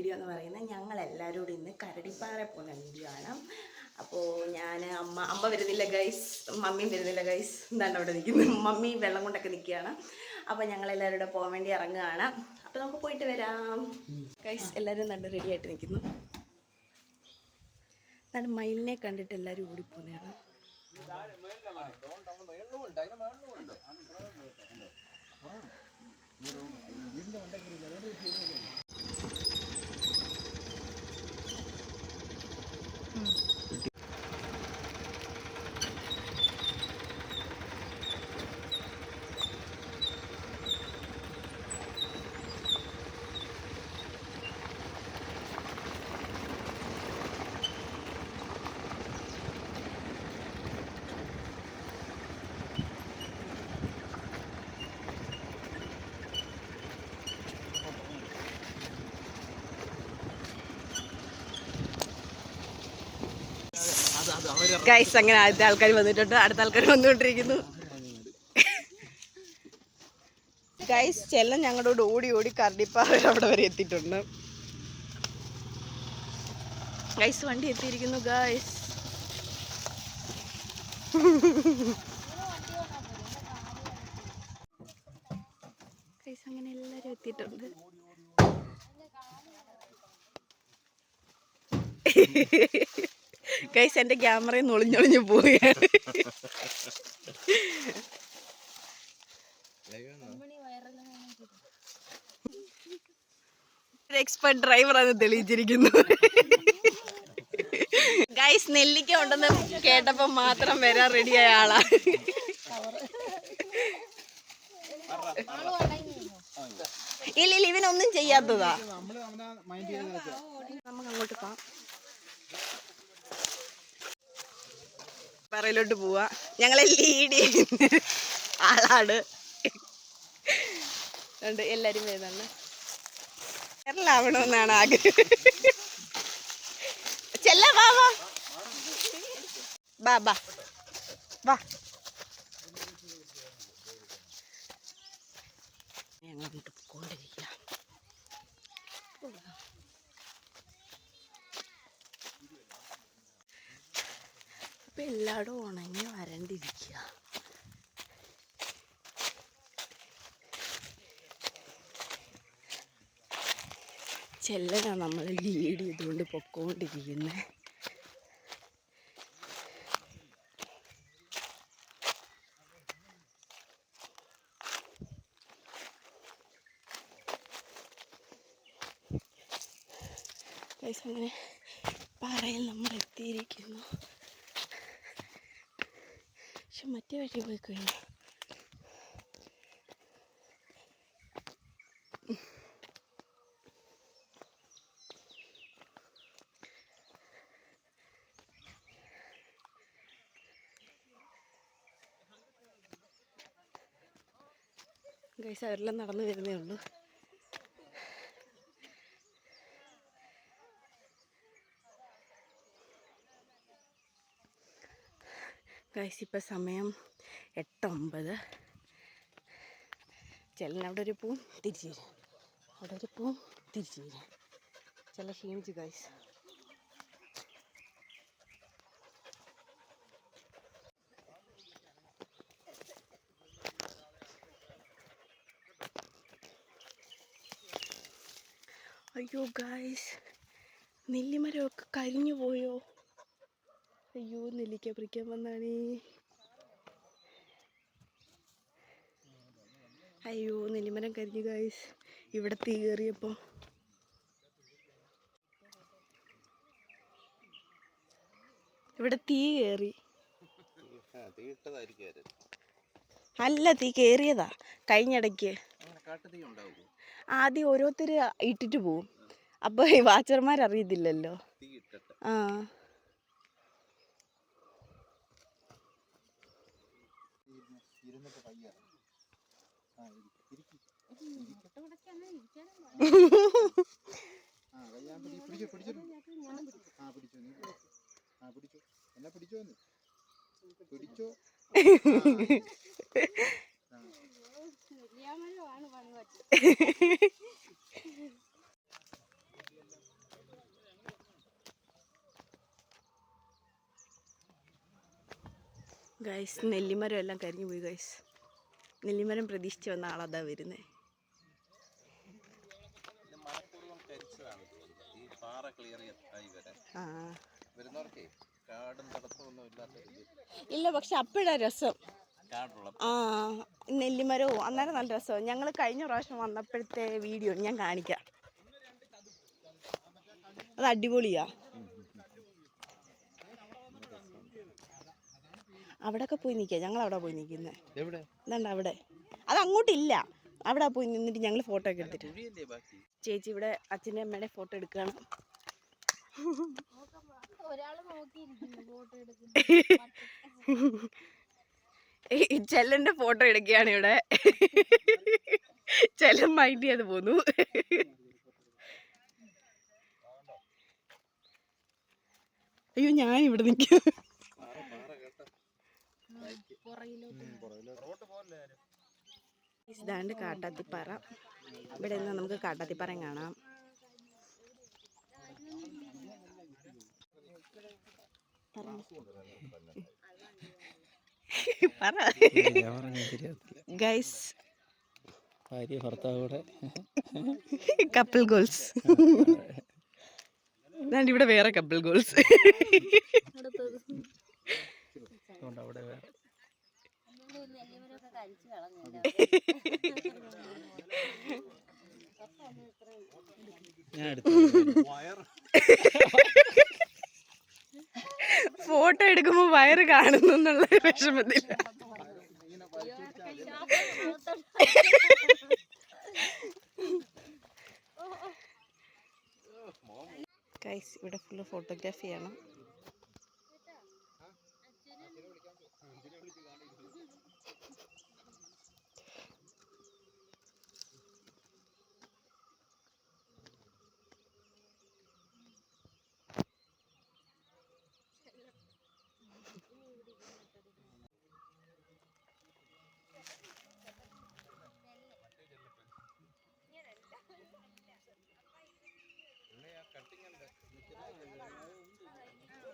Video എന്ന് പറയുന്നത് ഞങ്ങൾ എല്ലാവരും കൂടി ഇന്ന് കരടിപ്പാറ പോകുന്ന വീഡിയോ ആണ് അപ്പോൾ ഞാൻ അമ്മ അമ്മ വരുന്നില്ല ഗൈസ് മമ്മിയും വരുന്നില്ല ഗൈസ് എന്താണ് അവിടെ നിൽക്കുന്നത് മമ്മി വെള്ളം കൊണ്ടൊക്കെ നിൽക്കുകയാണ് അപ്പോൾ ഞങ്ങൾ എല്ലാവരും കൂടെ പോകാൻ വേണ്ടി ഇറങ്ങുകയാണ് അപ്പോൾ നമുക്ക് പോയിട്ട് വരാം ഗൈസ് എല്ലാവരും നല്ല റെഡി ആയിട്ട് നിൽക്കുന്നു എന്നാലും മയിലിനെ കണ്ടിട്ട് എല്ലാവരും ഓടിപ്പോകുന്നതാണ് ഗൈസ് അങ്ങനെ ആദ്യത്തെ ആൾക്കാർ വന്നിട്ടുണ്ട്. അടുത്ത ആൾക്കാർ വന്നുകൊണ്ടിരിക്കുന്നു. ഗൈസ് ചെല്ലം ഞങ്ങളോട് ഓടി ഓടി കർഡിപ്പാറ അവിടെ വരെ എത്തിയിട്ടുണ്ട്. ഗൈസ് വണ്ടി എത്തിയിരിക്കുന്നു ഗൈസ് ഗൈസ് അങ്ങനെ എല്ലാവരും എത്തിയിട്ടുണ്ട്. ഗൈസ് എന്റെ ക്യാമറയിൽ നിന്ന് ഒളിഞ്ഞൊളിഞ്ഞ് പോവുകയാണ്. എക്സ്പെർട്ട് ഡ്രൈവറാണ് തെളിയിച്ചിരിക്കുന്നത്. ഗൈസ് നെല്ലിക്ക ഉണ്ടെന്ന് കേട്ടപ്പോൾ മാത്രം വരാൻ റെഡിയായ ആളാ. ഇല്ല ഇല്ല ഇവനൊന്നും ചെയ്യാത്തതാ. നമുക്ക് അങ്ങോട്ട് പോവാം. പറയിലോട്ട് പോവാ. ഞങ്ങളെ ലീഡ് ആളാണ്. അതുകൊണ്ട് എല്ലാരും വരുന്നുണ്ട് കേരളാവണമെന്നാണ് ആഗ്രഹം. ചെല്ല വാ വാ. ബാ ബാ. വാ. അപ്പൊ എല്ലായിടും ഉണങ്ങി വരണ്ടിരിക്കുക ചെല്ലനാണ് നമ്മൾ ലീഡ് ചെയ്തുകൊണ്ട് പൊക്കോണ്ടിരിക്കുന്നത് പറയാൻ നമ്മൾ എത്തിയിരിക്കുന്നു പക്ഷെ മറ്റേ വഴി പോയി കഴിഞ്ഞു ഗൈസ് അവരെല്ലാം നടന്നു വരുന്നേ ഉള്ളൂ. ഗൈസ് ഇപ്പം സമയം എട്ടൊമ്പത്. ചെല്ലൻ അവിടെ ഒരു പൂവും തിരിച്ചു വരും. അവിടെ ഒരു പൂവും തിരിച്ചു വരും. ചില ക്ഷീണിച്ചു ഗൈസ്. അയ്യോ ഗൈസ് നെല്ലിമരമൊക്കെ കരിഞ്ഞു പോയോ? അയ്യോ നെല്ലിക്ക പറിക്കാൻ വന്നാണേ. അയ്യോ നെല്ലിമരം കരിഞ്ഞു ഗായ്സ് ഇവിടെ തീ കയറിയപ്പോൾ ഇവിടെ തീ കയറി അല്ല തീ കയറിയതാ കഴിഞ്ഞിടയ്ക്ക്. ആദ്യം ഓരോരുത്തർ ഇട്ടിട്ട് പോവും. അപ്പോൾ അറിയത്തില്ലല്ലോ ആ. ഗൈസ് നെല്ലിമരം എല്ലാം കരിഞ്ഞു പോയി ഗൈസ് നെല്ലിമരം പ്രതീക്ഷിച്ച് വന്ന ആളതാ വരുന്നത് ക്ലിയർ ആയി വരാൻ ആ വരുന്നവർക്കേ കാടും തടസ്സമൊന്നും ഇല്ലാത്ത രീതിയിൽ. ഇല്ല പക്ഷെ അപ്പോഴാ രസം. കാടുള്ള ആ നെല്ലിമരവും അന്നേരം നല്ല രസമാണ് ഞങ്ങൾ കഴിഞ്ഞ പ്രാവശ്യം വന്നപ്പോഴത്തെ വീഡിയോ ഞാൻ കാണിക്കാം. അത് അടിപൊളിയാ. അവിടെയൊക്കെ പോയി നിൽക്കുക ഞങ്ങൾ അവിടെ പോയി നിൽക്കുന്നത് എവിടെ? എന്താണ്ട് അവിടെ. അത് അങ്ങോട്ടില്ല. അവിടെ പോയി നിന്നിട്ട് ഞങ്ങൾ ഫോട്ടോ ഒക്കെ എടുത്തിട്ട്. ചേച്ചി ഇവിടെ അച്ഛന്റെ അമ്മയുടെ ഫോട്ടോ എടുക്കുകയാണ് നോക്കിയിരിക്കുന്നു ഫോട്ടോ എടുക്കുകയാണ് ഇവിടെ. ചെല്ലൻ മൈൻഡ് ചെയ്ത് പോന്നു. അയ്യോ ഞാൻ ഇവിടെ നിൽക്കും ഇതാണ്ട് കാട്ടാത്തിപ്പാറ. ഇവിടെ നിന്ന് നമുക്ക് കാട്ടാത്തിപ്പാറയും കാണാം. ഗൈസ് ഭാര്യ ഭർത്താവൂടെ കപ്പിൾ ഗോൾസ് ഇതാണ്ട് ഇവിടെ വേറെ കപ്പിൾ ഗോൾസ് ഞാൻ എടുത്തു. വയർ ഫോട്ടോ എടുക്കുമ്പോൾ വയറ് കാണുന്നു എന്നുള്ള വിഷമത്തിൽ ഗൈസ് ഇവിടെ ഫുള്ള് ഫോട്ടോഗ്രാഫിയാണ്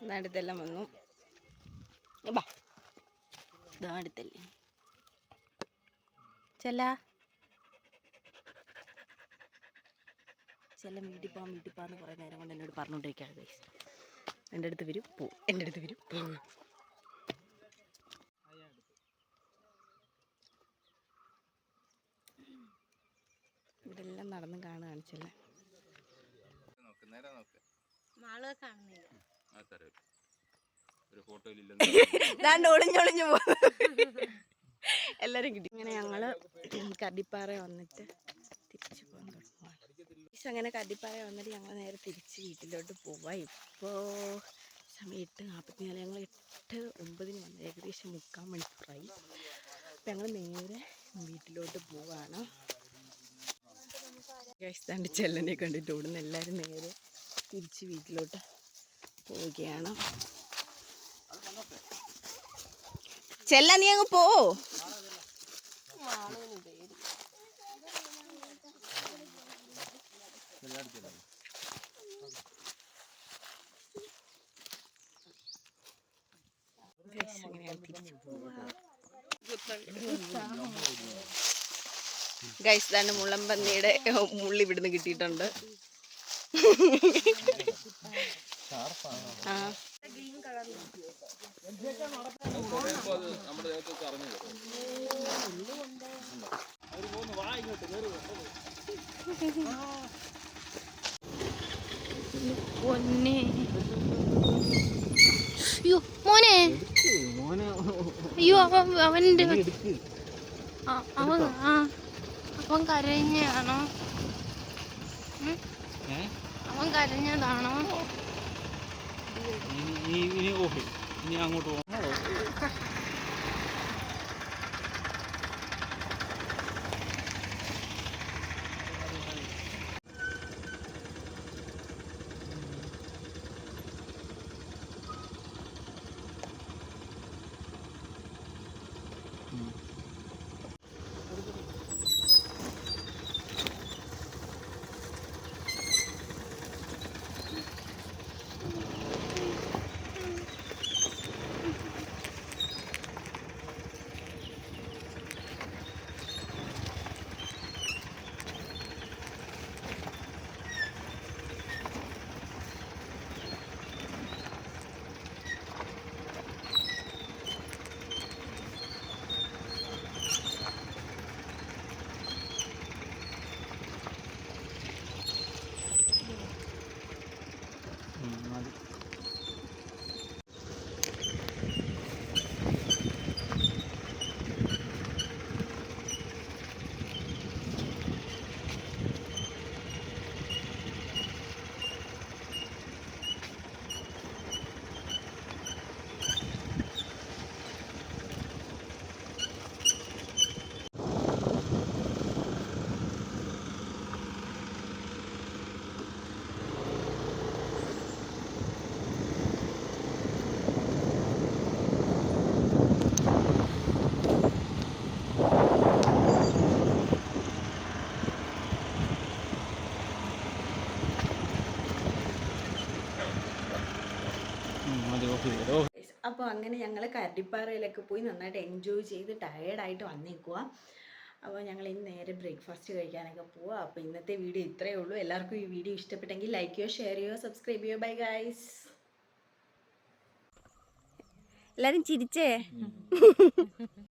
അടുത്തെല്ലാം വന്നു. ബാ ഇതാ അടുത്തല്ലേ ചെല്ല. ചെല്ലം വീട്ടിൽ പോകാൻ വീട്ടിൽ പോകാന്ന് കുറേ നേരം കൊണ്ട് എന്നോട് പറഞ്ഞുകൊണ്ടിരിക്കുകയാണ് ഗൈസ് എന്റെ അടുത്ത് വരും. പോവും എന്റെ അടുത്ത് വരും. പോവും ഇവിടെല്ലാം നടന്ന് കാണുകയാണ് ചെല്ലം നോക്ക് നേരെ നോക്ക്. മാൾ കാണുന്നില്ല. ഒരു ഒളിഞ്ഞൊളിഞ്ഞു എല്ലാരും കിട്ടി. ഇങ്ങനെ ഞങ്ങൾ കടിപ്പാറ വന്നിട്ട് തിരിച്ചു പോകാൻ തുടങ്ങുവാണ്. അങ്ങനെ കടിപ്പാറ വന്നിട്ട് ഞങ്ങൾ നേരെ തിരിച്ച് വീട്ടിലോട്ട് പോവാ. ഇപ്പോൾ സമയം എട്ട് നാൽപ്പത്തിനാല്. ഞങ്ങൾ എട്ട് ഒമ്പതിന് വന്ന്. ഏകദേശം മുക്കാൽ മണിക്കൂറായി. അപ്പം ഞങ്ങൾ നേരെ വീട്ടിലോട്ട് പോവാണ്. ഗൈസ് താണ്ട് ചെല്ലനെ കണ്ടിട്ട് ഓടുന്ന. എല്ലാവരും നേരെ തിരിച്ച് വീട്ടിലോട്ട് പോവുകയാണ് ചെല്ല നീ അങ്ങ് പോ. ഗൈസ് തന്നെ മുള്ളമ്പന്നിയുടെ മുള്ളി ഇവിടുന്ന് കിട്ടിയിട്ടുണ്ട് പൊന്നെ. അയ്യോ മോനെ. അയ്യോ അവൻ അവന്റെ ആ, അവൻ ആ. അവൻ കരഞ്ഞാണോ? അവൻ കരഞ്ഞതാണോ? ഇനി ഇനി ഓഹി ഇനി അങ്ങോട്ട് പോകാം അപ്പോൾ അങ്ങനെ ഞങ്ങൾ കരടിപ്പാറയിലൊക്കെ പോയി നന്നായിട്ട് എൻജോയ് ചെയ്ത് ടയേർഡായിട്ട് വന്നേക്കുക അപ്പോൾ ഞങ്ങൾ ഇന്ന് നേരെ ബ്രേക്ക്ഫാസ്റ്റ് കഴിക്കാനൊക്കെ പോവുക അപ്പോൾ ഇന്നത്തെ വീഡിയോ ഇത്രയേ ഉള്ളൂ. എല്ലാവർക്കും ഈ വീഡിയോ ഇഷ്ടപ്പെട്ടെങ്കിൽ ലൈക്ക് ചെയ്യുക ഷെയർ ചെയ്യുക സബ്സ്ക്രൈബ് ചെയ്യുക ബൈ ഗൈസ് എല്ലാവരും ചിരിച്ചേ?